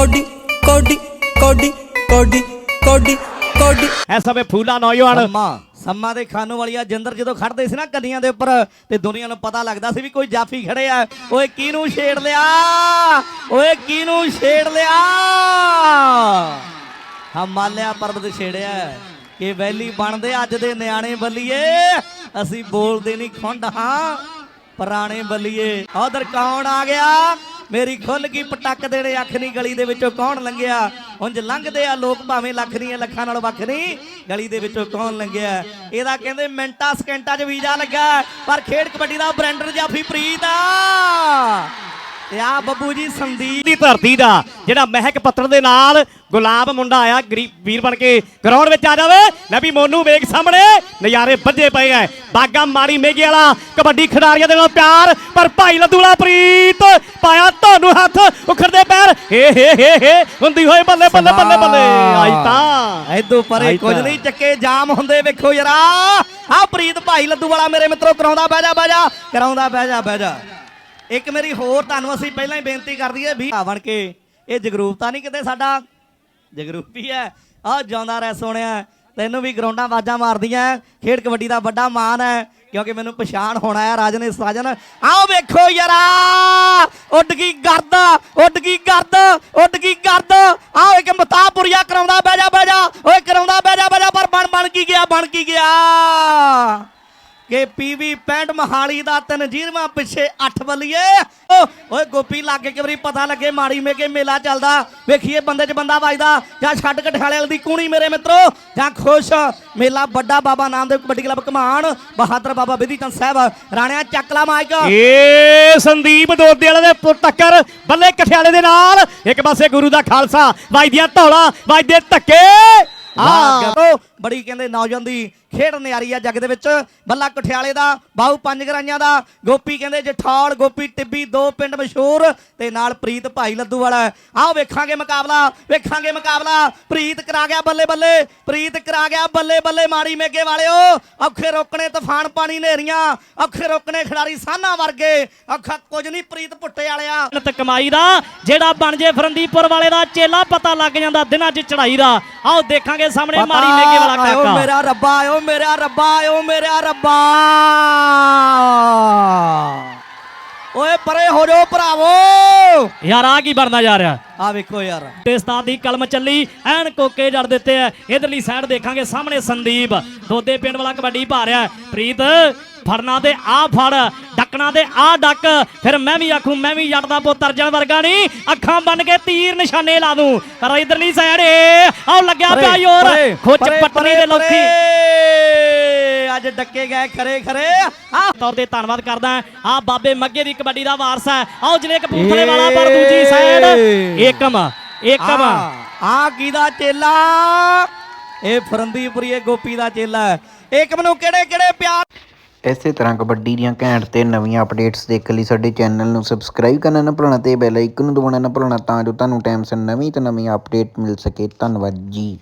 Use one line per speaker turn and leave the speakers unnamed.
Cody ਕੋਡੀ ਕੋਡੀ ਕੋਡੀ ਕੋਡੀ ਕੋਡੀ।
ਇਸ ਸਮੇਂ ਫੂਲਾ ਨੌਜਵਾਨ।
ਸੰਮਾ ਸੰਮਾ ਦੇ ਖਾਨੋ ਵਾਲੀਆ ਜਿੰਦਰ ਜਦੋਂ ਖੜਦੇ ਸੀ ਨਾ ਕੰਨੀਆਂ ਦੇ ਉੱਪਰ ਤੇ ਦੁਨੀਆ ਨੂੰ ਪਤਾ ਲੱਗਦਾ ਸੀ ਵੀ ਕੋਈ ਜਾਫੀ ਖੜੇ ਆ। ਓਏ ਕਿਹਨੂੰ ਛੇੜ ਲਿਆ? ਓਏ ਕਿਹਨੂੰ ਛੇੜ ਲਿਆ? ਹਮਾਲਿਆ ਪਰਬਤ ਛੇੜਿਆ ਕਿ ਵੈਲੀ ਬਣਦੇ ਅੱਜ ਦੇ ਨਿਆਣੇ ਬੱਲੀਏ। ਅਸੀਂ ਬੋਲਦੇ ਨਹੀਂ ਖੁੰਡ ਹਾਂ ਪੁਰਾਣੇ ਬੱਲੀਏ। ਉਧਰ ਕੌਣ ਆ ਗਿਆ? ਮੇਰੀ ਖੁੱਲ ਗਈ ਪਟਕ ਦੇਣੇ ਅੱਖ ਨਹੀਂ ਗਲੀ ਦੇ ਵਿੱਚੋਂ ਕੌਣ ਲੰਘਿਆ? ਉਂਝ ਲੰਘਦੇ ਆ ਲੋਕ ਭਾਵੇਂ ਲੱਖ ਨਹੀਂ ਲੱਖਾਂ ਨਾਲ ਵੱਖ ਨਹੀਂ। ਗਲੀ ਦੇ ਵਿੱਚੋਂ ਕੌਣ ਲੰਘਿਆ? ਇਹਦਾ ਕਹਿੰਦੇ ਮਿੰਟਾਂ ਸਕਿੰਟਾਂ 'ਚ ਵੀਜ਼ਾ ਲੱਗਾ। ਪਰ ਖੇਡ ਕਬੱਡੀ ਦਾ ਬ੍ਰੈਂਡਰ ਜਾਫੀ ਪ੍ਰੀਤ ਆ। ਆ ਬੱਬੂ ਜੀ ਸੰਦੀਪ
ਦੀ ਧਰਤੀ ਦਾ ਜਿਹੜਾ ਮਹਿਕ ਪੱਤਰ ਦੇ ਨਾਲ ਗੁਲਾਬ ਮੁੰਡਾ ਆਇਆ ਗਰੀਬ ਵੀਰ ਬਣ ਕੇ ਗਰਾਊਂਡ ਵਿੱਚ ਆ ਜਾਵੇ। ਲੈ ਵੀ ਮੋਨੂ ਵੇਖ ਸਾਹਮਣੇ ਨਜ਼ਾਰੇ ਵੱਜੇ ਪਏ ਐ। ਬਾਗਾ ਮਾਰੀ ਮੇਗੇ ਵਾਲਾ ਕਬੱਡੀ ਖਿਡਾਰੀਆਂ ਦੇ ਨਾਲ ਪਿਆਰ ਪਰ ਭਾਈ ਲੱਦੂਲਾ ਪ੍ਰੀਤ ਪਾਇਆ ਤੁਹਾਨੂੰ ਹੱਥ ਉਖੜਦੇ ਪੈਰ। ਹੇ ਹੇ ਹੇ ਹੇ ਹੁੰਦੀ ਹੋਏ ਬੱਲੇ ਬੱਲੇ ਬੱਲੇ ਬੱਲੇ। ਆਈ ਤਾਂ।
ਐਦੋਂ ਪਰੇ ਕੁਝ। ਨਹੀਂ ਚੱਕੇ ਜਾਮ ਹੁੰਦੇ ਵੇਖੋ ਯਾਰਾ। ਆ ਪ੍ਰੀਤ ਭਾਈ ਲੱਦੂ ਵਾਲਾ ਮੇਰੇ ਮਿੱਤਰੋ ਕਰਾਉਂਦਾ ਬਹਿ ਜਾ ਬਹਿ ਜਾ ਕਰਾਉਂਦਾ ਬਹਿ ਜਾ ਬਹਿ ਜਾ। ਇੱਕ ਮੇਰੀ ਹੋਰ ਤੁਹਾਨੂੰ ਅਸੀਂ ਪਹਿਲਾਂ ਹੀ ਬੇਨਤੀ ਕਰ ਦਈਏ ਵੀ ਬਣ ਕੇ ਇਹ ਜਗਰੂਪ ਤਾਂ ਨਹੀਂ ਕਿਤੇ ਸਾਡਾ। ਜਗਰੂਪ ਹੀ। ਹੈ ਆ ਜਿਉਂਦਾ ਰਹਿ ਸੋਹਣਿਆ ਤੈਨੂੰ ਵੀ ਗਰਾਊਂਡਾਂ ਆਵਾਜ਼ਾਂ ਮਾਰਦੀਆਂ ਖੇਡ ਕਬੱਡੀ ਦਾ ਵੱਡਾ ਮਾਣ ਹੈ। ਕਿਉਂਕਿ ਮੈਨੂੰ ਪਛਾਣ ਹੋਣਾ ਹੈ ਰਾਜਨ ਇਸ ਰਾਜਨ। ਆਓ ਵੇਖੋ ਯਾਰਾ। ਉੱਡ ਗਈ ਗਰਦ। ਉੱਡ ਗਈ ਗਰਦ। ਉੱਡ ਗਈ ਗਰਦ। ਆਓ ਇੱਕ ਮਤਾਪੁਰੀਆ ਕਰਾਉਂਦਾ ਬਹਿ ਜਾ ਬਹਿ ਜਾ। ਓਏ ਕਰਾਉਂਦਾ ਬਹਿ ਜਾ ਬਹਿ ਜਾ। ਪਰ ਬਣ ਬਣ ਕੀ ਗਿਆ, ਬਣ ਕੀ ਗਿਆ? ਕਿ ਪੀਵੀ 65 ਮਹਾਲੀ ਦਾ ਤਨਜੀਰਵਾ ਪਿੱਛੇ 8 ਬੱਲੀਏ। ਓਏ ਗੋਪੀ ਲਾਗੇ ਕਿ ਵਾਰੀ ਪਤਾ ਲੱਗੇ ਮਾੜੀ ਮੇਕੇ ਮੇਲਾ ਚੱਲਦਾ। ਵੇਖੀਏ ਬੰਦੇ 'ਚ ਬੰਦਾ ਵੱਜਦਾ ਜਾਂ ਛੱਡ ਕਠਾਲੇ ਵਾਲੀ ਦੀ ਕੂਣੀ ਮੇਰੇ ਮਿੱਤਰੋ ਜਾਂ ਖੁਸ਼। ਮੇਲਾ ਵੱਡਾ ਬਾਬਾ ਨਾਮਦੇਵ ਕਬੱਡੀ ਕਲੱਬ ਕਮਾਨ ਬਹਾਦਰ ਬਾਬਾ ਵਿਧੀ ਚੰਦ ਸਾਹਿਬ ਰਾਣਿਆ ਚੱਕਲਾ ਮਾਈਕ।
ਏ ਸੰਦੀਪ ਦੋਦੇ ਵਾਲੇ ਦੇ ਟੱਕਰ ਬੱਲੇ ਕਠਿਆਲੇ ਦੇ ਨਾਲ। ਇੱਕ ਪਾਸੇ ਗੁਰੂ ਦਾ ਖਾਲਸਾ ਵੱਜਦੀਆਂ ਧੌਲਾ ਵੱਜਦੇ ਧੱਕੇ। ਆ
ਬੜੀ ਕਹਿੰਦੇ ਨੌਜਵਾਨ ਦੀ ਖੇਡ ਨਿਆਰੀ ਆ ਜੱਗ ਦੇ ਵਿੱਚ। ਬੱਲਾ ਕਠਿਆਲੇ ਦਾ ਬਾਹੂ ਪੰਜ ਗਰਾਈਆਂ ਦਾ। ਗੋਪੀ ਕਹਿੰਦੇ ਜਠੌਲ ਗੋਪੀ ਟਿੱਬੀ ਦੋ ਪਿੰਡ ਮਸ਼ਹੂਰ ਤੇ ਨਾਲ ਪ੍ਰੀਤ ਭਾਈ ਲੱਦੂ ਵਾਲਾ। ਆਓ ਵੇਖਾਂਗੇ ਮੁਕਾਬਲਾ ਵੇਖਾਂਗੇ ਮੁਕਾਬਲਾ। ਪ੍ਰੀਤ ਕਰਾ ਗਿਆ ਬੱਲੇ ਬੱਲੇ ਪ੍ਰੀਤ ਕਰਾ ਗਿਆ ਬੱਲੇ ਬੱਲੇ ਮਾੜੀ ਮੇਗੇ ਵਾਲਿਓ। ਔਖੇ ਰੋਕਣੇ ਤੂਫਾਨ ਪਾਣੀ ਨੇਰੀਆਂ ਔਖੇ ਰੋਕਣੇ ਖਿਡਾਰੀ ਸਾਨਾ ਵਰਗੇ। ਔਖਾ ਕੁਝ ਨਹੀਂ ਪ੍ਰੀਤ ਪੁੱਟੇ ਵਾਲਿਆ।
ਮਿਹਨਤ ਕਮਾਈ ਦਾ ਜਿਹੜਾ ਬਣ ਜੇ ਫਰੰਦੀਪੁਰ ਵਾਲੇ ਦਾ ਚੇਲਾ ਪਤਾ ਲੱਗ ਜਾਂਦਾ ਦਿਨਾਂ 'ਚ ਚੜਾਈ ਦਾ। ਆਓ ਦੇਖਾਂਗੇ ਸਾਹਮਣੇ ਮਾਰੀ ਮੇਗੇ ਵਾਲਾ
ਆਇਓ
ਕਾਕਾ।
ਮੇਰਾ ਰੱਬਾ ਮੇਰਾ ਰੱਬਾ ਆਇਓ ਮੇਰਾ ਰੱਬਾ। ਓਏ ਪਰੇ ਹੋ ਜਾਓ ਭਰਾਵੋ।
ਯਾਰ ਆ ਕੀ ਬਣਦਾ ਜਾ ਰਿਹਾ
ਆ ਵੇਖੋ ਯਾਰ।
ਤੇ ਉਸਤਾਦ ਦੀ ਕਲਮ ਚੱਲੀ ਐਨ ਕੋਕੇ ਜੜ ਦਿੱਤੇ ਐ ਇਧਰਲੀ ਸਾਈਡ ਦੇਖਾਂਗੇ ਸਾਹਮਣੇ ਸੰਦੀਪ। ਦੋਦੇ ਪਿੰਡ ਵਾਲਾ ਕਬੱਡੀ ਪਾ ਰਿਹਾ ਪ੍ਰੀਤ ਫੜਨਾ ਤੇ ਆ ਫੜ ਡੱਕਣਾ ਤੇ ਆ ਡੱਕ। ਫਿਰ ਮੈਂ ਵੀ ਆਖੂ ਮੈਂ ਵੀ ਜੱਟ ਦਾ ਪੁੱਤ ਅਰਜਨ ਵਰਗਾ ਨਹੀਂ। ਅੱਖਾਂ ਬੰਨ ਕੇ ਤੀਰ ਨਿਸ਼ਾਨੇ ਲਾ ਦੂੰ। ਪਰ ਇਧਰਲੀ ਸਾਈਡ ਆਓ ਲੱਗਿਆ ਪਿਆ ਯੋਰ ਖੁੱਚ
ਪਰੇ,
ਦੇ ਲੋਕੀ।
ਅੱਜ ਡੱਕੇ ਗਏ ਖਰੇ ਖਰੇ। ਆ
ਤੌਰ ਤੇ ਧੰਨਵਾਦ ਕਰਦਾ ਆ ਬਾਬੇ ਮੱਗੇ ਦੀ ਕਬੱਡੀ ਦਾ ਵਾਰਸ ਹੈ। ਆਓ ਜਿਲੇ ਕਪੂਰਥਲੇ ਵਾਲਾ ਪਰ ਦੂਜੀ ਸਾਈਡ ਏਕਮ ਏਕਮ।
ਆ ਕਿਹਦਾ ਚੇਲਾ? ਇਹ ਫਰੰਦੀਪੁਰੀਏ ਗੋਪੀ ਦਾ ਚੇਲਾ ਹੈ। ਏਕਮ ਨੂੰ ਕਿਹੜੇ ਕਿਹੜੇ ਪਿਆਰ
ਇਸੇ ਤਰ੍ਹਾਂ ਕਬੱਡੀ ਦੀਆਂ ਘੈਂਟ ਤੇ ਨਵੀਆਂ ਅਪਡੇਟਸ ਦੇਖਣ ਲਈ ਸਾਡੇ ਚੈਨਲ ਨੂੰ ਸਬਸਕ੍ਰਾਈਬ ਕਰਨਾ ਨਾ ਭੁੱਲਣਾ ਤੇ ਬੈਲ ਆਈਕਨ ਨੂੰ ਦਬਾਉਣਾ ਨਾ ਭੁੱਲਣਾ ਤਾਂ ਜੋ ਤੁਹਾਨੂੰ ਟਾਈਮ ਸਿਰ ਨਵੀਂ ਤੇ ਨਵੀਂ ਅਪਡੇਟ ਮਿਲ ਸਕੇ। ਧੰਨਵਾਦ ਜੀ।